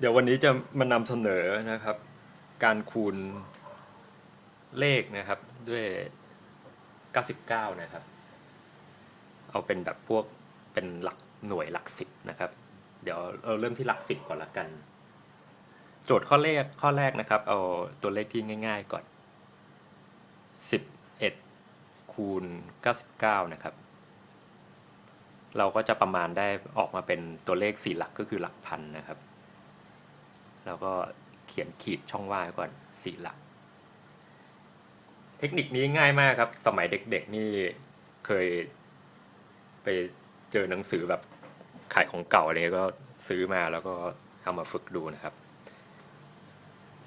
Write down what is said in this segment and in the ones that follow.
เดี๋ยววันนี้จะมานำเสนอนะครับ การคูณเลขนะครับด้วย 99 นะครับ เอาเป็นแบบพวกเป็นหลักหน่วยหลักสิบนะครับ เดี๋ยวเราเริ่มที่หลักสิบก่อนละกัน โจทย์ข้อเลขข้อแรกนะครับ เอาตัวเลขที่ง่าย ๆ ก่อน 11 คูณ 99 นะครับ เราก็จะประมาณได้ออกมาเป็นตัวเลขสี่หลักก็คือหลักพันนะครับ เราก็เขียนขีดช่องว่างไว้ก่อนสี่หลัก เทคนิคนี้ง่ายมากครับ สมัยเด็กๆนี่เคยไปเจอหนังสือแบบขายของเก่าอะไรก็ซื้อมาแล้วก็เอามาฝึกดูนะครับ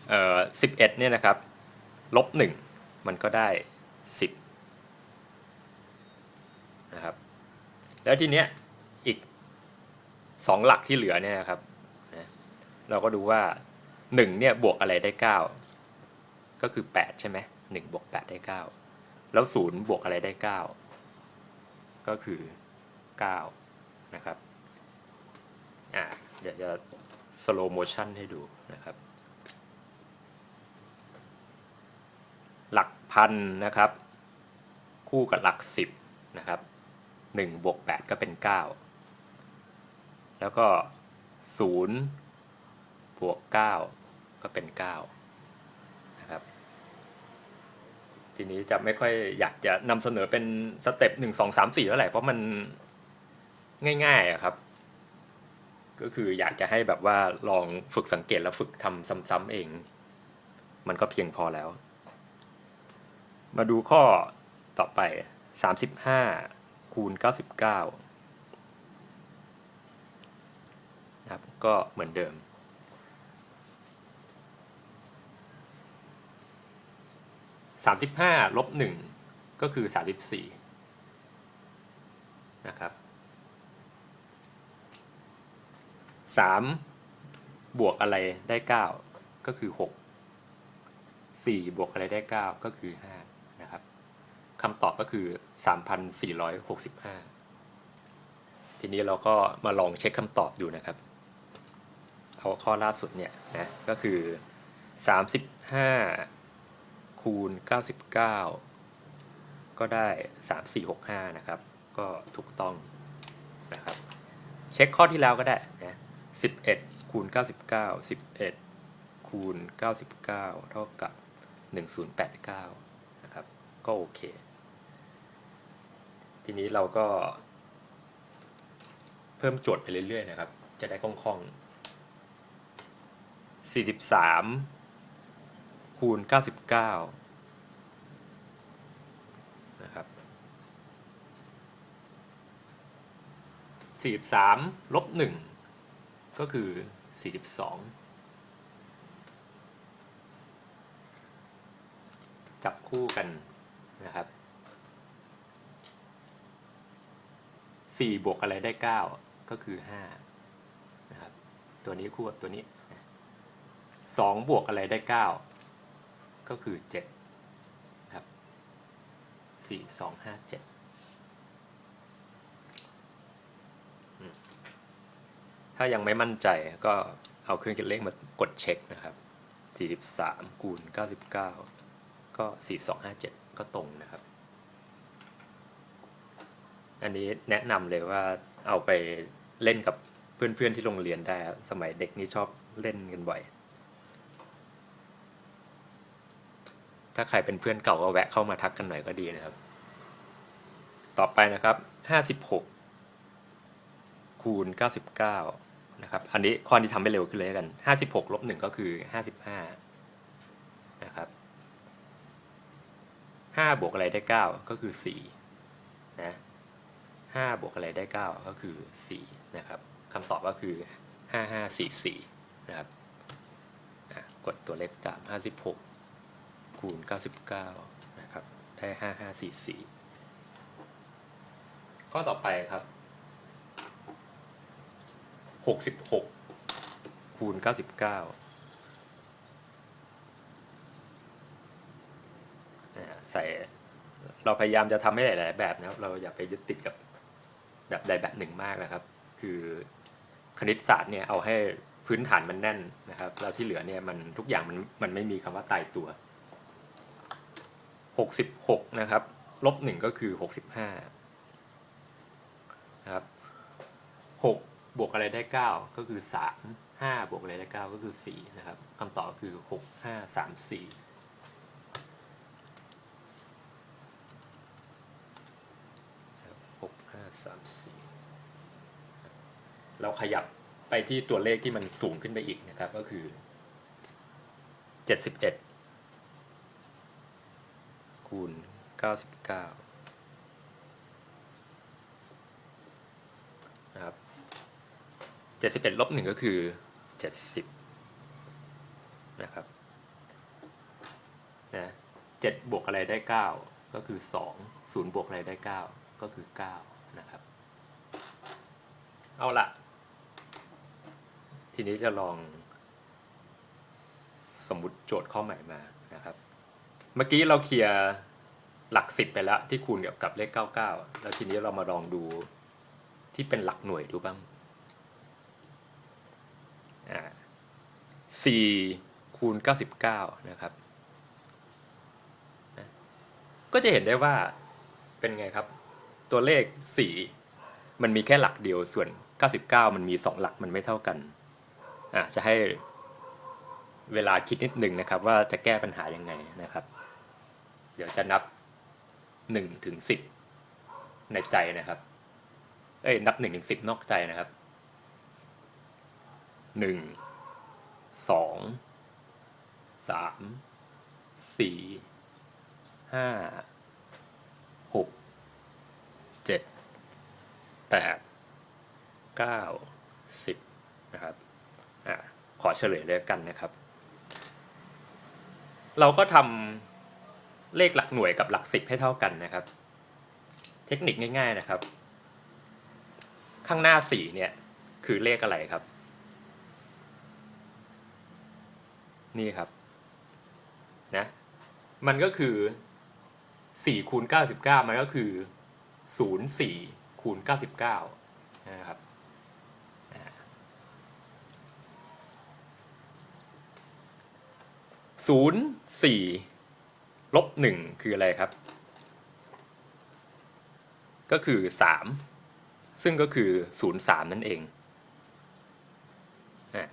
เอ่อสิบเอ็ดเนี่ยนะครับ ลบหนึ่งมันก็ได้สิบนะครับ แล้วทีเนี้ยอีกสองหลักที่เหลือเนี่ยครับ เราก็ดูว่าหนึ่งเนี่ยบวกอะไรได้เก้าก็คือแปดใช่ไหมหนึ่งบวกแปดได้เก้าแล้วศูนย์บวกอะไรได้เก้าก็คือเก้านะครับอ่าเดี๋ยวจะสโลโมชันให้ดูนะครับ หลักพันนะครับ คู่กับหลักสิบนะครับหนึ่งบวกแปดก็เป็นเก้าแล้วก็ศูนย์ บวกเก้าก็เป็นเก้านะครับทีนี้จะไม่ค่อยอยากจะนำเสนอเป็นสเต็ปหนึ่งสองสามสี่เท่าไหร่เพราะมันง่ายๆอะครับ ก็คืออยากจะให้แบบว่าลองฝึกสังเกตแล้วฝึกทำซ้ำๆเอง มันก็เพียงพอแล้ว มาดูข้อต่อไปสามสิบห้าคูณ 99นะครับก็เหมือนเดิม 35ลบ1ก็คือ 34 นะครับ3บวกอะไรได้ 9 ก็คือ 6 4 บวกอะไรได้ 9 ก็คือ 5 นะครับคำตอบก็คือ 3,465 ทีนี้เราก็มาลองเช็คคำตอบดูนะครับ เอาข้อล่าสุดเนี่ยนะ ก็คือ 35 คูณ 99 ก็ได้ 3465 นะครับ ก็ถูกต้องนะครับ เช็คข้อที่แล้วก็ได้นะ11คูณ99 11คูณ99 เท่ากับ 1089 นะครับ ก็โอเค ทีนี้เราก็เพิ่มโจทย์ไปเรื่อยๆนะครับ จะได้คล่องๆ43 คูณ 99 นะครับ 43ลบ1ก็คือ 42 จับคู่กันนะครับสี่บวกอะไรได้เก้าก็คือห้านะครับ ตัวนี้คู่กับตัวนี้สองบวกอะไรได้เก็คือเจ็ดครับสี่สองห้าเจ็ดถ้ายังไม่มั่นใจก็เอาเครื่องคิดเลขมากดเช็คนะครับสี่สิบสามคูณเก้าสิบเก้าก็สี่สองห้าเจ็ดก็ตรงนะครับ อันนี้แนะนำเลยว่าเอาไปเล่นกับเพื่อนๆที่โรงเรียนได้ครับสมัยเด็กนี่ชอบเล่นกันบ่อย ถ้าใครเป็นเพื่อนเก่าก็แวะเข้ามาทักกันหน่อยก็ดีนะครับ ต่อไปนะครับห้าสิบหกคูณเก้าสิบเก้านะครับ อันนี้ข้อนี้ทำให้เร็วขึ้นเลยกันห้าสิบหกลบหนึ่งก็คือห้าสิบห้านะครับห้าบวกอะไรได้เก้าก็คือสี่นะห้าบวกอะไรได้เก้าก็คือสี่นะครับคำตอบก็คือห้าห้าสี่สี่นะครับกดตัวเลขตามห้าสิบหก คูณเก้าสิบเก้านะครับ ได้ห้าห้าสี่สี่ข้อต่อไปครับหกสิบหกคูณเก้าสิบเก้าใส่ เราพยายามจะทำให้หลาย ๆ แบบนะครับ เราอย่าไปยึดติดกับแบบใดแบบหนึ่งมากนะครับ คือคณิตศาสตร์เนี่ยเอาให้พื้นฐานมันแน่นนะครับ แล้วที่เหลือเนี่ยมันทุกอย่างมันมันไม่มีคำว่าตายตัว หกสิบหกนะครับ ลบหนึ่งก็คือหกสิบห้านะครับหกบวกอะไรได้เก้าก็คือสามห้าบวกอะไรได้เก้าก็คือสี่นะครับคำตอบคือหกห้าสามสี่หกห้าสามสี่เราขยับไปที่ตัวเลขที่มันสูงขึ้นไปอีกนะครับก็คือเจ็ดสิบเอ็ด คูณเก้าสิบเก้านะครับเจ็ดสิบเอ็ดลบหนึ่งก็คือเจ็ดสิบนะครับ นะเจ็ดบวกอะไรได้เก้าก็คือสองศูนย์บวกอะไรได้เก้าก็คือเก้านะครับ เอาละทีนี้จะลองสมมุติโจทย์ข้อใหม่มานะครับ เมื่อกี้เราเคลียร์หลักสิบไปแล้ว ที่คูณกับกับเลขเก้าเก้าแล้วทีนี้เรามาลองดูที่เป็นหลักหน่วยดูบ้างอ่าสี่คูณเก้าสิบเก้านะครับก็จะเห็นได้ว่าเป็นไงครับ ตัวเลขสี่มันมีแค่หลักเดียวส่วนเก้าสิบเก้ามันมีสองหลักมันไม่เท่ากันอะจะให้เวลาคิดนิดหนึ่งนะครับ ว่าจะแก้ปัญหายังไงนะครับ เดี๋ยวจะนับหนึ่งถึงสิบในใจนะครับ เอ้ยนับหนึ่งถึงสิบนอกใจนะครับหนึ่งสองสามสี่ห้าหกเจ็ดแปดเก้าสิบนะครับอ่าขอเฉลยเลยกันนะครับ เราก็ทำ เลขหลักหน่วยกับหลักสิบให้เท่ากันนะครับ เทคนิคง่าย ๆนะครับ ข้างหน้าสี่เนี่ยคือเลขอะไรครับ นี่ครับนะมันก็คือสี่คูณเก้าสิบเก้ามันก็คือศูนย์สี่คูณเก้าสิบเก้านะครับศูนย์สี่ ลบหนึ่งคืออะไรครับ ก็คือสามซึ่งก็คือศูนย์สามนั่นเองอะ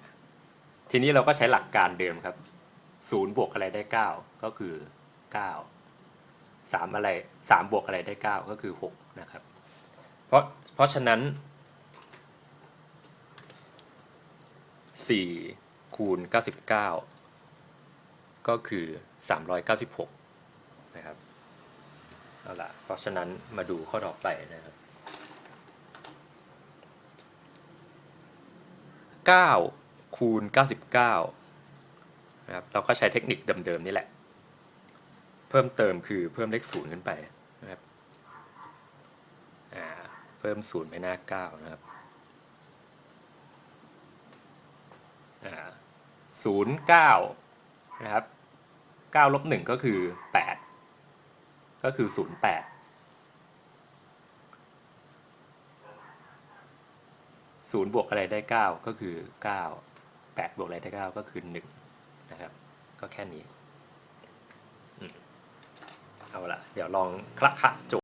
ทีนี้เราก็ใช้หลักการเดิมครับศูนย์บวกอะไรได้เก้าก็คือเก้าสามอะไรสามบวกอะไรได้เก้าก็คือหกนะครับ เพราะเพราะฉะนั้นสี่คูณเก้าสิบเก้าก็คือ396 นะครับเอาละเพราะฉะนั้นมาดูข้อต่อไปนะครับ 9 คูณ 99นะครับเราก็ใช้เทคนิคเดิมๆนี่แหละ เพิ่มเติมคือเพิ่มเลขศูนย์ขึ้นไปนะครับเพิ่มศูนย์ไปหน้า 9 นะครับศูนย์เก้านะครับเก้าลบหนึ่งก็คือแปด ก็คือศูนย์แปดศูนย์บวกอะไรได้เก้าก็คือเก้าแปดบวกอะไรได้เก้าก็คือหนึ่งนะครับ ก็แค่นี้ เอาละเดี๋ยวลองคละคะโจ